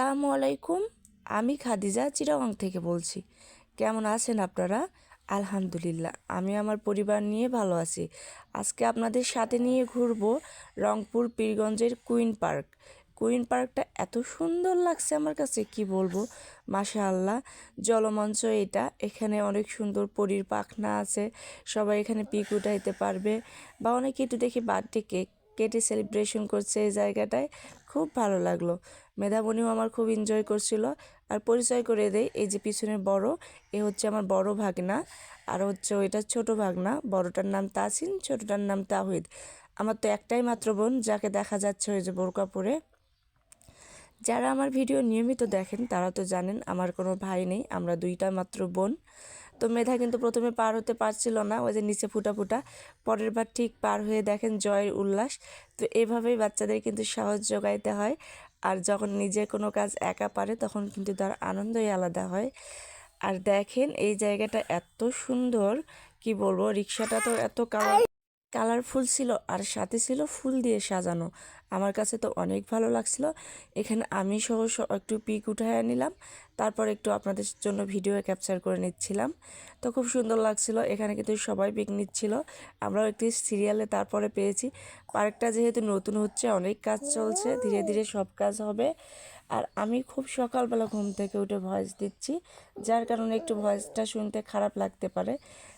আসসালামু আলাইকুম, আমি খাদিজা চিরাগং থেকে বলছি। কেমন আছেন আপনারা? আলহামদুলিল্লাহ, আমি আমার পরিবার নিয়ে ভালো আছি। আজকে আপনাদের সাথে নিয়ে ঘুরবো রংপুর পীরগঞ্জের কুইন পার্ক। কুইন পার্কটা এত সুন্দর লাগছে আমার কাছে, কি বলব? মাশা আল্লাহ জলমঞ্চ এটা। এখানে অনেক সুন্দর পরীর পাখনা আছে, সবাই এখানে পিক উঠাইতে পারবে। বা অনেকে একটু দেখি বার্থডে কেক কেটে সেলিব্রেশন করছে এই জায়গাটায়। খুব ভালো লাগল। মেধামণিও আমার খুব এনজয় করছিল। আর পরিচয় করে দেয় এই যে পিছনের বড়, এ হচ্ছে আমার বড় ভাগনা। আর হচ্ছে ওইটা ছোট ভাগনা, বড়টার নাম তাসিন, ছোটটার নাম তাহিদ। আমার তো একটাই মাত্র বোন, যাকে দেখা যাচ্ছে ওই যে বোরকাপুরে। যারা আমার ভিডিও নিয়মিত দেখেন, তারা তো জানেন আমার কোনো ভাই নেই, আমরা দুইটা মাত্র বোন। তো মেধা কিন্তু প্রথমে পার হতে পারছিল না, ওই যে নিচে ফুটা ফুটা। পরের বার ঠিক পার হয়ে দেখেন জয়ের উল্লাস। তো এভাবেই বাচ্চাদের কিন্তু সাহস যোগাইতে হয়। আর যখন নিজে কোনো কাজ একা পারে, তখন কিন্তু তার আনন্দই আলাদা হয়। আর দেখেন এই জায়গাটা এত সুন্দর, কি বলব, রিক্সাটা তো এত কালার কালারফুল ছিল, আর সাথে ছিল ফুল দিয়ে সাজানো। আমার কাছে তো অনেক ভালো লাগছিল। এখানে আমি সহ একটু পিক উঠায় নিলাম, তারপর একটু আপনাদের জন্য ভিডিও ক্যাপচার করে নিচ্ছিলাম। তো খুব সুন্দর লাগছিল, এখানে কিন্তু সবাই পিক নিচ্ছিল আমরাও একটি সিরিয়ালে তারপরে পেয়েছি। পার্কটা যেহেতু নতুন হচ্ছে, অনেক কাজ চলছে, ধীরে ধীরে সব কাজ হবে। আর আমি খুব সকালবেলা ঘুম থেকে উঠে ভয়েস দিচ্ছি, যার কারণে একটু ভয়েসটা শুনতে খারাপ লাগতে পারে।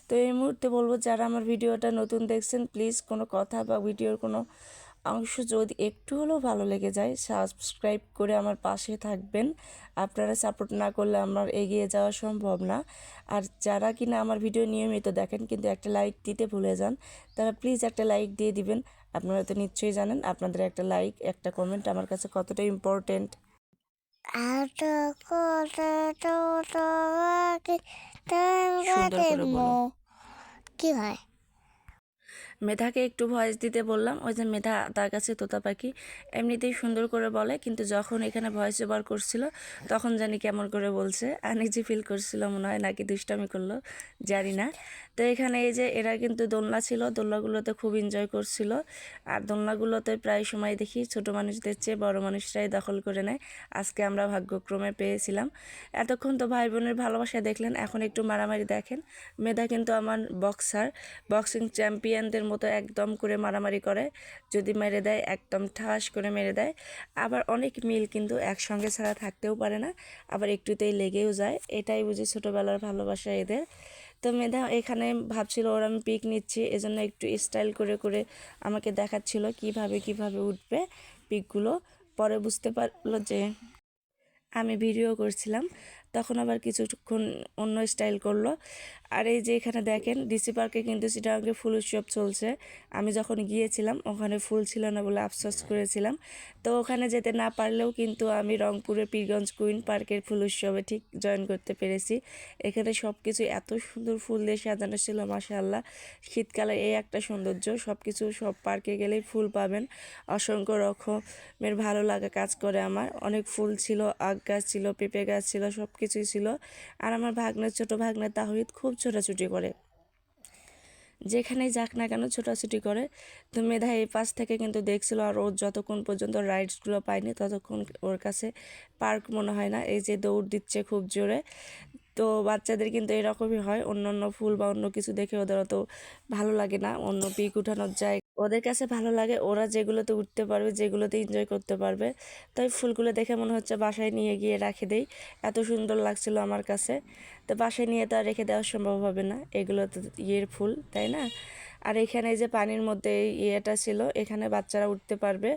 তো এই মুহূর্তে বলব, যারা আমার ভিডিওটা নতুন দেখছেন প্লিজ কোনো কথা বা ভিডিওর কোনো অংশ যদি একটু হলেও ভালো লেগে যায় সাবস্ক্রাইব করে আমার পাশে থাকবেন। আপনারা সাপোর্ট না করলে আমার এগিয়ে যাওয়া সম্ভব না। আর যারা কিনা আমার ভিডিও নিয়মিত দেখেন কিন্তু একটা লাইক দিতে ভুলে যান তারা প্লিজ একটা লাইক দিয়ে দিবেন। আপনারা তো নিশ্চয়ই জানেন আপনাদের একটা লাইক একটা কমেন্ট আমার কাছে কতটা ইম্পর্টেন্ট আটো করে সুন্দর করে বলো। কি হয় মেধাকে একটু ভয়েস দিতে বললাম, ওই যে মেধা তার কাছে তোতা পাখি, এমনিতেই সুন্দর করে বলে, কিন্তু যখন এখানে ভয়েস ওভার করছিল, তখন জানি কেমন করে বলছে, আর নিজে ফিল করছিল, মনে হয় নাকি দুষ্টামি করল, জানি না। তো এখানে এই যে এরা কিন্তু দোলনা ছিল, দোলনাগুলোতে খুব এনজয় করছিল, আর দোলনাগুলোতে প্রায় সময় দেখি ছোট মানুষদের চেয়ে বড় মানুষরাই দখল করে নেয়, আজকে আমরা ভাগ্যক্রমে পেয়েছিলাম। এতক্ষণ তো ভাই বোনের ভালোবাসা দেখলেন, এখন একটু মারামারি দেখেন। মেধা কিন্তু আমার বক্সার বক্সিং চ্যাম্পিয়নদের মতো একদম করে মারামারি করে, যদি মেরে দেয় একদম ঠাস করে মেরে দেয়। আবার অনেক মিল কিন্তু একসঙ্গে ছাড়া থাকতেও পারে না, আবার একটুতেই লেগেও যায়। এটাই বুঝি ছোটোবেলার ভালোবাসা এদের। তো মেধা এখানে ভাবছিল ওর আমি পিক নিচ্ছি, এজন্য একটু স্টাইল করে করে আমাকে দেখাচ্ছিল কীভাবে কীভাবে উঠবে পিকগুলো পরে বুঝতে পারল যে আমি ভিডিও করছিলাম। তখন আবার কিছুক্ষণ অন্য স্টাইল করল। আর এই যে এখানে দেখেন ডিসি পার্কে কিন্তু চিটাগাঙ্গে ফুল উৎসব চলছে। আমি যখন গিয়েছিলাম, ওখানে ফুল ছিল না বলে আফসোস করেছিলাম। তো ওখানে যেতে না পারলেও কিন্তু আমি রংপুরের পীরগঞ্জ কুইন পার্কের ফুল উৎসবে ঠিক জয়েন করতে পেরেছি। এখানে সব কিছু এত সুন্দর ফুল দিয়ে সাজানো ছিল, মাশাআল্লাহ। শীতকালে এই একটা সৌন্দর্য সব কিছু সব পার্কে গেলেই ফুল পাবেন। অসংখ্য রকমের ভালো লাগা কাজ করে আমার। অনেক ফুল ছিল আগ গাছ ছিল, পেঁপে গাছ ছিল সব কিছুই ছিল। আর আমার ভাগ্নের ছোট ভাগ্নের তাহিদ খুব ছোটাছুটি করে। যেখানেই যাক না কেন ছোটাছুটি করে। তো মেধা এই পাশ থেকে কিন্তু দেখছিল আর ও যতক্ষণ পর্যন্ত রাইডসগুলো পায়নি, ততক্ষণ ওর কাছে পার্ক মনে হয় না। এই যে দৌড় দিচ্ছে খুব জোরে। তো বাচ্চাদের কিন্তু এরকমই হয়। অন্য অন্য ফুল বা অন্য কিছু দেখে ওদের অত ভালো লাগে না। অন্য পিক উঠানোর যায় ওদের কাছে ভালো লাগে। ওরা যেগুলোতে উঠতে পারবে, যেগুলোতে এনজয় করতে পারবে। তাই ফুলগুলো দেখে মনে হচ্ছে বাসায় নিয়ে গিয়ে রাখে দেই। এত সুন্দর লাগছিল আমার কাছে। তো বাসায় নিয়ে তো আর রেখে দেওয়া সম্ভব হবে না। এগুলো তো ইয়ের ফুল, তাই না? আর এখানে যে পানির মধ্যে ইয়েটা ছিল, এখানে বাচ্চারা উঠতে পারবে।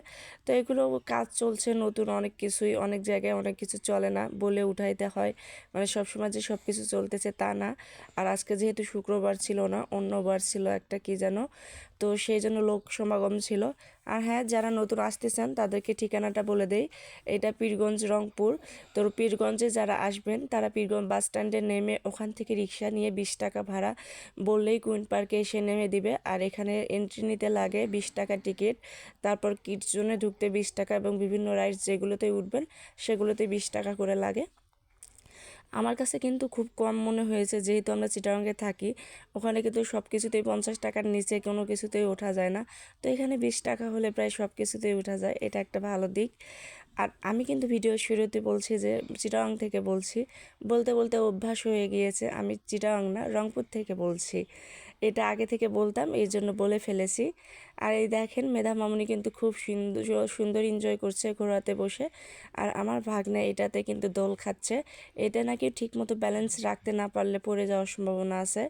তো এগুলো কাজ চলছে নতুন, অনেক কিছুই, অনেক জায়গায় অনেক কিছু চলে না বলে উঠাইতে হয়। মানে সবসময় যে সব কিছু চলতেছে তা না। আর আজকে যেহেতু শুক্রবার ছিল না, অন্যবার ছিল একটা, কি যেন তো সেই জন্য লোক সমাগম ছিল। আর হ্যাঁ যারা নতুন আসতেছেন, তাদেরকে ঠিকানাটা বলে দেই। এটা পীরগঞ্জ, রংপুর। তো পীরগঞ্জে যারা আসবেন, তারা পীরগঞ্জ বাস স্ট্যান্ডে নেমে ওখান থেকে রিক্সা নিয়ে বিশ টাকা ভাড়া বললেই কুইন পার্কে এসে নেমে দিবে। আর এখানে এন্ট্রি নিতে লাগে বিশ টাকা টিকিট তারপর কিডস জোনে ঢুকতে বিশ টাকা এবং বিভিন্ন রাইডস যেগুলোতে উঠবেন সেগুলোতে বিশ টাকা করে লাগে। আমার কাছে কিন্তু খুব কম মনে হয়েছে, যেহেতু আমরা চিটাগাঙ্গে থাকি। ওখানে কিন্তু সব কিছুতেই পঞ্চাশ টাকার নিচে কোনো কিছুতেই ওঠা যায় না। তো এখানে বিশ টাকা হলে প্রায় সব কিছুতেই ওঠা যায়, এটা একটা ভালো দিক। আর আমি কিন্তু ভিডিও শুরুতে বলছি যে চিটাং থেকে বলছি। বলতে বলতে অভ্যাস হয়ে গিয়েছে, আমি চিটাং না, রংপুর থেকে বলছি। এটা আগে থেকে বলতাম, এই জন্য বলে ফেলেছি। আর এই দেখেন মেধা মামনি কিন্তু খুব সুন্দর সুন্দর এনজয় করছে ঘোরাতে বসে। আর আমার ভাগ্নে এটাতে কিন্তু দোল খাচ্ছে। এটা নাকি ঠিকমতো ব্যালেন্স রাখতে না পারলে পড়ে যাওয়ার সম্ভাবনা আছে।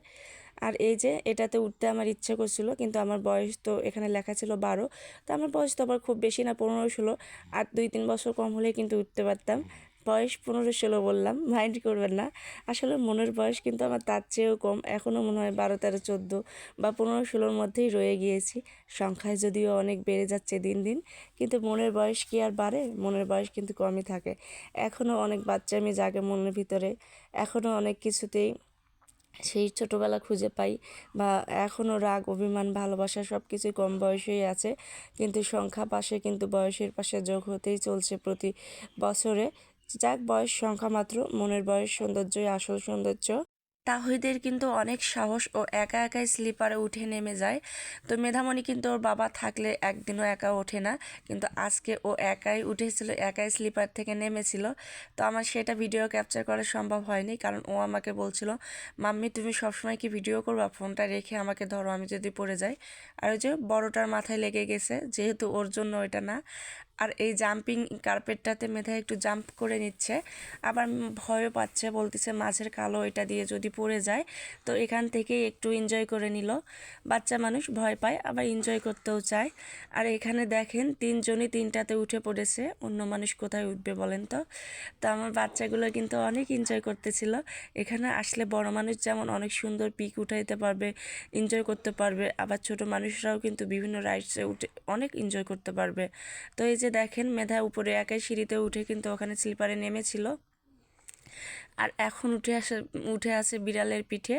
আর এই যে, এটাতে উঠতে আমার ইচ্ছে করছিল, কিন্তু আমার বয়স তো এখানে লেখা ছিল বারো। তো আমার বয়স তো আবার খুব বেশি না, পনেরো, ষোলো। আর দুই, তিন বছর কম হলে কিন্তু উঠতে পারতাম। বয়স পনেরো ষোলো বললাম মাইন্ড করবেন না। আসলে মনের বয়স কিন্তু আমার তার চেয়েও কম এখনও মনে হয় বারো, তেরো, চোদ্দ বা পনেরো, ষোলোর মধ্যেই রয়ে গিয়েছি। সংখ্যায় যদিও অনেক বেড়ে যাচ্ছে দিন দিন, কিন্তু মনের বয়স কি আর বাড়ে? মনের বয়স কিন্তু কমই থাকে। এখনও অনেক বাচ্চা আমি জাগে মনের ভিতরে এখনও অনেক কিছুতেই সেই ছোটোবেলা খুঁজে পাই বা এখনও রাগ, অভিমান, ভালোবাসা সব কিছুই কম বয়সেই আছে। কিন্তু সংখ্যা পাশে কিন্তু বয়সের পাশে যোগ হতেই চলছে প্রতি বছরে। যাক, বয়স সংখ্যা মাত্র, মনের বয়স সৌন্দর্যই আসল সৌন্দর্য। তাহিদের কিন্তু অনেক সাহস ও একা একাই স্লিপারে উঠে নেমে যায়। তো মেধামণি কিন্তু ওর বাবা থাকলে একদিনও একা ওঠে না। কিন্তু আজকে ও একাই উঠেছিল, একাই স্লিপার থেকে নেমেছিল। তো আমার সেটা ভিডিও ক্যাপচার করা সম্ভব হয়নি, কারণ ও আমাকে বলছিল, মাম্মি, তুমি সবসময় কি ভিডিও করবা? ফোনটা রেখে আমাকে ধরো, আমি যদি পড়ে যাই। আর ওই যে বড়টার মাথায় লেগে গেছে, যেহেতু ওর জন্য ওইটা না। আর এই জাম্পিং কার্পেটটাতে মেধা একটু জাম্প করে নিচ্ছে। আবার ভয়ও পাচ্ছে, বলতেছে মাছের কালো এটা দিয়ে যদি পড়ে যায়। তো এখান থেকেই একটু এনজয় করে নিল। বাচ্চা মানুষ ভয় পায়, আবার এনজয় করতেও চায়। আর এখানে দেখেন তিনজনই তিনটাতে উঠে পড়েছে, অন্য মানুষ কোথায় উঠবে বলেন তো? তো আমার বাচ্চাগুলো কিন্তু অনেক এনজয় করতেছিল। এখানে আসলে বড় মানুষ যেমন অনেক সুন্দর পিক উঠাইতে পারবে এনজয় করতে পারবে, আবার ছোট মানুষরাও কিন্তু বিভিন্ন রাইডসে উঠে অনেক এনজয় করতে পারবে। তো এই যে দেখেন মেধা উপরে একাই সিঁড়িতে উঠে কিন্তু ওখানে স্লিপারে নেমেছিল। আর এখন উঠে আসে উঠে আসে বিড়ালের পিঠে।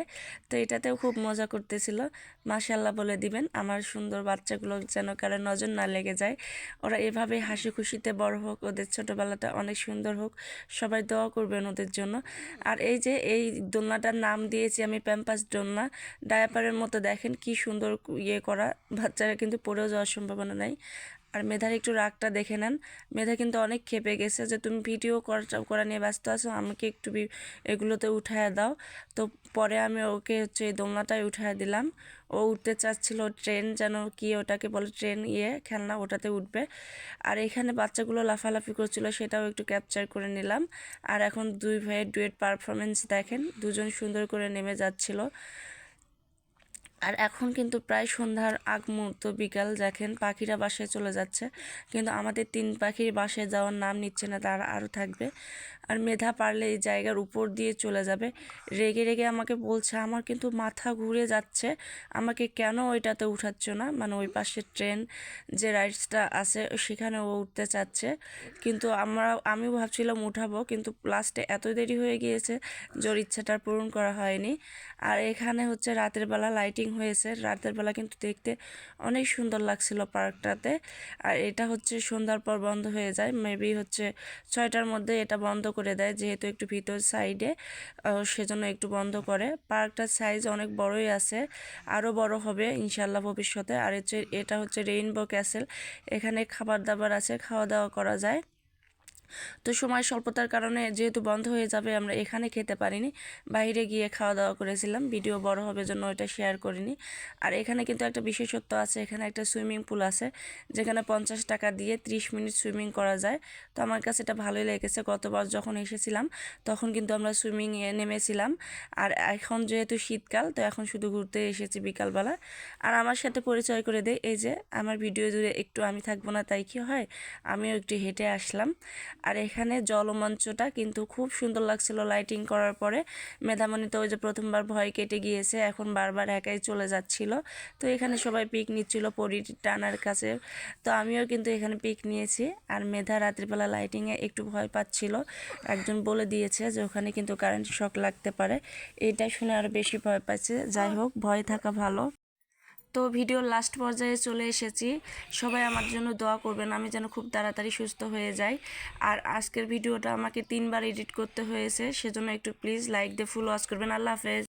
তো এটাতেও খুব মজা করতেছিল। মাশাল্লাহ বলে দিবেন, আমার সুন্দর বাচ্চাগুলো যেন কারও নজর না লেগে যায়। ওরা এভাবে হাসি খুশিতে বড় হোক, ওদের ছোটোবেলাটা অনেক সুন্দর হোক, সবাই দোয়া করবেন ওদের জন্য। আর এই যে, এই দোলনাটার নাম দিয়েছি আমি প্যাম্পাস দোলনা। ডায়াপারের মতো দেখেন কি সুন্দর ইয়ে করা, বাচ্চারা কিন্তু পড়েও যাওয়ার সম্ভাবনা নাই। আর মেধার একটু রাগটা দেখে নেন। মেধা কিন্তু অনেক খেপে গেছে যে, তুমি ভিডিও করা নিয়ে ব্যস্ত আছো, আমাকে একটু এগুলোতে উঠায় দাও। তো পরে আমি ওকে হচ্ছে এই দোলনাটায় উঠায় দিলাম। ও উঠতে চাচ্ছিল ট্রেন, যেন কি ওটাকে বলে ট্রেন ইয়ে খেলনা ওটাতে উঠবে। আর এখানে বাচ্চাগুলো লাফালাফি করছিল, সেটাও একটু ক্যাপচার করে নিলাম। আর এখন দুই ভাইয়ের ডুয়েট পারফরমেন্স দেখেন, দুজন সুন্দর করে নেমে যাচ্ছিল। আর এখন কিন্তু প্রায় সন্ধ্যার আগ মুহূর্ত, বিকাল দেখেন পাখিরা বাসায় চলে যাচ্ছে। কিন্তু আমাদের তিন পাখির বাসায় যাওয়ার নাম নিচ্ছে না, তারা আরও থাকবে। আর মেধা পারলে এই জায়গার উপর দিয়ে চলে যাবে। রেগে রেগে আমাকে বলছে, আমার কিন্তু মাথা ঘুরে যাচ্ছে। আমাকে কেন ওইটাতে উঠাচ্ছ না? মানে ওই পাশে ট্রেন যে রাইডসটা আছে, সেখানে ও উঠতে চাচ্ছে। কিন্তু আমরা, আমিও ভাবছিলাম উঠাবো, কিন্তু লাস্টে এত দেরি হয়ে গিয়েছে, জোর ইচ্ছাটা পূরণ করা হয়নি। আর এখানে হচ্ছে রাতের বেলা লাইটিং হয়েছে, রাতের বেলা কিন্তু দেখতে অনেক সুন্দর লাগছিল পার্কটাতে। আর এটা হচ্ছে সন্ধ্যার পর বন্ধ হয়ে যায় মেবি হচ্ছে ছয়টার মধ্যে এটা বন্ধ করে দেয়, যেহেতু একটু ভিতর সাইডে সেজন্য একটু বন্ধ করে। পার্কটার সাইজ অনেক বড়ই আছে আরও বড় হবে ইনশাল্লাহ ভবিষ্যতে। আর হচ্ছে, এটা হচ্ছে রেইনবো ক্যাসেল এখানে খাবার দাবার আছে, খাওয়া দাওয়া করা যায়। তো সময় স্বল্পতার কারণে যেহেতু বন্ধ হয়ে যাবে, আমরা এখানে খেতে পারিনি। বাইরে গিয়ে খাওয়া দাওয়া করেছিলাম। ভিডিও বড় হবে জন্য ওইটা শেয়ার করিনি। আর এখানে কিন্তু একটা বিশেষত্ব আছে, এখানে একটা সুইমিং পুল আছে, যেখানে পঞ্চাশ টাকা দিয়ে ত্রিশ মিনিট সুইমিং করা যায়। তো আমার কাছে এটা ভালোই লেগেছে। গতবার যখন এসেছিলাম, তখন কিন্তু আমরা সুইমিংয়ে নেমেছিলাম। আর এখন যেহেতু শীতকাল, তো এখন শুধু ঘুরতে এসেছি বিকালবেলা। আর আমার সাথে পরিচয় করে দেয় এই যে আমার ভিডিও জুড়ে একটু আমি থাকব না, তাই কি হয়? আমিও একটু হেঁটে আসলাম। আর এখানে জলমঞ্চটা কিন্তু খুব সুন্দর লাগছিল লাইটিং করার পরে। মেধামণি তো ওই যে প্রথমবার ভয় কেটে গিয়েছে, এখন বারবার একাই চলে যাচ্ছিল। তো এখানে সবাই পিক নিচ্ছিল পরি টানার কাছে। তো আমিও কিন্তু এখানে পিক নিয়েছি আর মেধা রাত্রিবেলা লাইটিংয়ে একটু ভয় পাচ্ছিল। একজন বলে দিয়েছে যে ওখানে কিন্তু কারেন্ট শক লাগতে পারে। এটা শুনে আরও বেশি ভয় পাচ্ছে। যাই হোক, ভয় থাকা ভালো। তো ভিডিও লাস্ট পর্যায়ে চলে এসেছি। সবাই আমার জন্য দোয়া করবেন, আমি যেন খুব তাড়াতাড়ি সুস্থ হয়ে যাই। আর আজকের ভিডিওটা আমাকে তিনবার এডিট করতে হয়েছে, সেজন্য একটু প্লিজ লাইক দিয়ে ফুল ওয়াচ করবেন। আল্লাহ হাফেজ।